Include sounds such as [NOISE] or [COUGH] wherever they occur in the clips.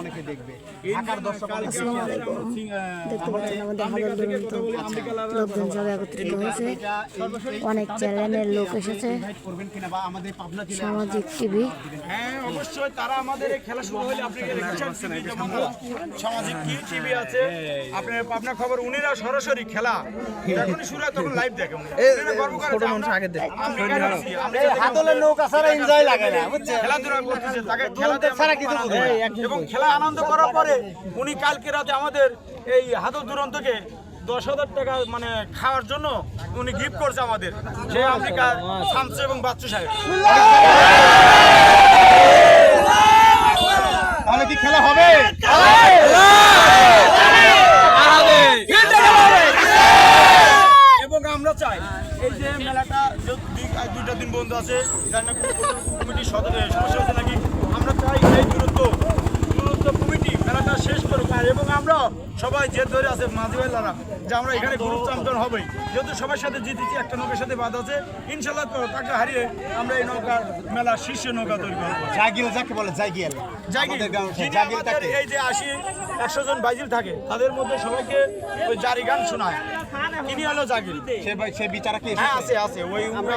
অনেকে দেখবে। ঢাকার দর্শক লোকজন সব একত্রিত হয়েছে চ্যানেলের লোক এসেছে। ইনভাইট করবেন কিনা বা আমাদের পাবনা জেলায় সামাজিক টিভি। হ্যাঁ অবশ্যই তারা আমাদের এই খেলা শুরু হলে আপনি সামাজিক কি টিভি আছে আপনার পাবনা খবর উনিরা সরাসরি খেলা। যখনই শুরু হয় তখন লাইভ দেখে হাতলের নৌকা ছাড়া এনজয় লাগে না খেলাধুলা করতেছে তাকে খেলাতে ছাড়া কিছু এবং খেলা আনন্দ করার পরে উনি কালকে রাতে আমাদের এই হাতল দুরন্তকে দশ হাজার টাকা মানে খাওয়ার জন্য উনি গিফট করছে আমাদের। সে আমেরিকা শামসু এবং বাচ্চু সাহেব। তাহলে কি খেলা হবে? এবং আমরা চাই এই যে মেলাটা যে দুইটা দিন বন্ধ আছে। কমিটির সদ- এ, সমস্যা হচ্ছে নাকি আমরা চাই এই দূরত্ব দূরত্ব কমিটি মেলাটা শেষ করুক আর এবং আমরা সবাই যে ধরে আছে মাঝি ভাইলারা যে আমরা এখানে গ্রুপ চ্যাম্পিয়ন হবেই। যেহেতু সবার সাথে জিতেছি একটা নৌকার সাথে বাদ আছে ইনশাল্লাহ তাকে হারিয়ে আমরা এই নৌকা মেলা শীর্ষে নৌকা তৈরি করব। জাগিল যাকে বলে জাগিল। যিনি জাগিল এই যে আশি একশো জন বাইজিল থাকে তাদের মধ্যে সবাইকে ওই জারি গান শোনায়। তিনি হলো জাগির সে ভাই সে বিচারা কি হ্যাঁ আছে আছে ওই আমরা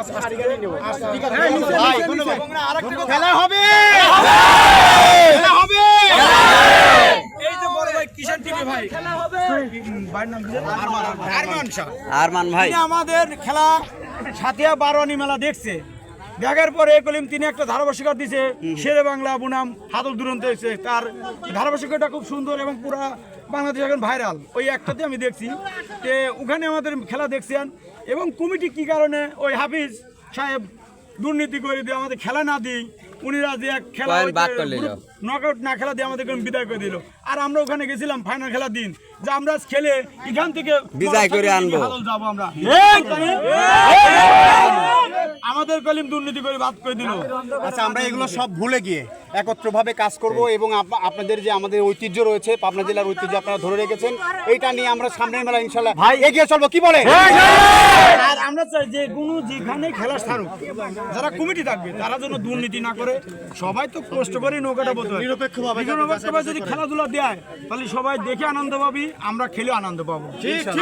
না আরেকটা খেলা হবে খেলা হবে এই যে বড় ভাই কিষান টিভি ভাই খেলা হবে ভাইয়ের নাম কি জানো? আরমান ভাই। আমাদের খেলা সাতিয়া বারোয়ানি মেলা দেখছে। দেখার পরে কলিম তিনি একটা ধারাভাষিকতা দিছে। শেরে বাংলা বুনাম হাতল দুরন্ত হয়েছে। তার ধারাভাষিকতা খুব সুন্দর এবং পুরা বাংলাদেশ এখন ভাইরাল। ওই একটাতে আমি দেখছি যে ওখানে আমাদের খেলা দেখছেন এবং কমিটি কি কারণে ওই হাফিজ সাহেব দুর্নীতি করে দিয়ে আমাদের খেলা না দিই উনিরা যে খেলা। নকআউট না খেলা দিয়ে আমাদেরকে বিদায় করে দিল আর আমরা ওখানে গেছিলাম ফাইনাল খেলার দিন যে আমরা খেলে এখান থেকে বিদায় করে আনব। যাব আমরা আমাদের কলিম দুর্নীতি করে বাদ করে দিল আচ্ছা আমরা এগুলো সব ভুলে গিয়ে একত্রভাবে কাজ করব এবং আপনাদের যে আমাদের ঐতিহ্য রয়েছে পাবনা জেলার ঐতিহ্য আপনারা ধরে রেখেছেন এইটা নিয়ে আমরা সামনের মেলা ইনশাল্লাহ ভাই। এগিয়ে চলবো। কি বলে আর আমরা চাই যে কোনো যেখানে খেলা ছাড়ুক যারা কমিটি থাকবে তারা যেন দুর্নীতি না করে সবাই তো কষ্ট করে নৌকাটা বলতে নিরপেক্ষভাবে নিরপেক্ষভাবে যদি খেলাধুলা দেয় তাহলে সবাই দেখে আনন্দ পাবি আমরা খেলে আনন্দ পাবো।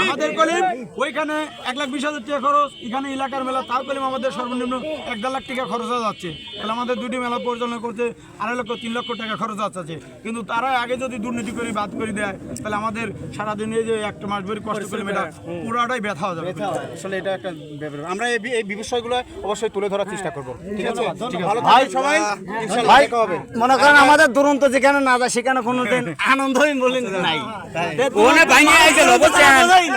আমাদের কলিম ওইখানে এক লাখ বিশ হাজার টাকা খরচ এখানে এলাকার মেলা তার কলিম আমাদের সর্বনিম্ন এক দেড় লাখ টাকা খরচ হয়ে যাচ্ছে। তাহলে আমাদের দুটি মেলা পরিচালনা করতে আড়াই লক্ষ তিন লক্ষ টাকা খরচ আছে। কিন্তু তারা আগে যদি দুর্নীতি করে বাদ করে দেয় তাহলে আমাদের সারাদিন এই যে একটা মাস ধরে কষ্ট করে মেলা পুরাটাই ব্যথা হয়ে যাবে। আসলে এটা একটা ব্যাপার। আমরা এই এই বিষয়গুলো অবশ্যই তুলে ধরার চেষ্টা করব। ঠিক আছে? ভালো থাকবেন। সবাই ইনশাআল্লাহ দেখা হবে। মনে করেন আমাদের দুরন্ত যেখানে না যায় সেখানে কোনোদিন [LAUGHS] আনন্দই বলেন নাই। ওখানে ভাঙে আইছে অবশ্যই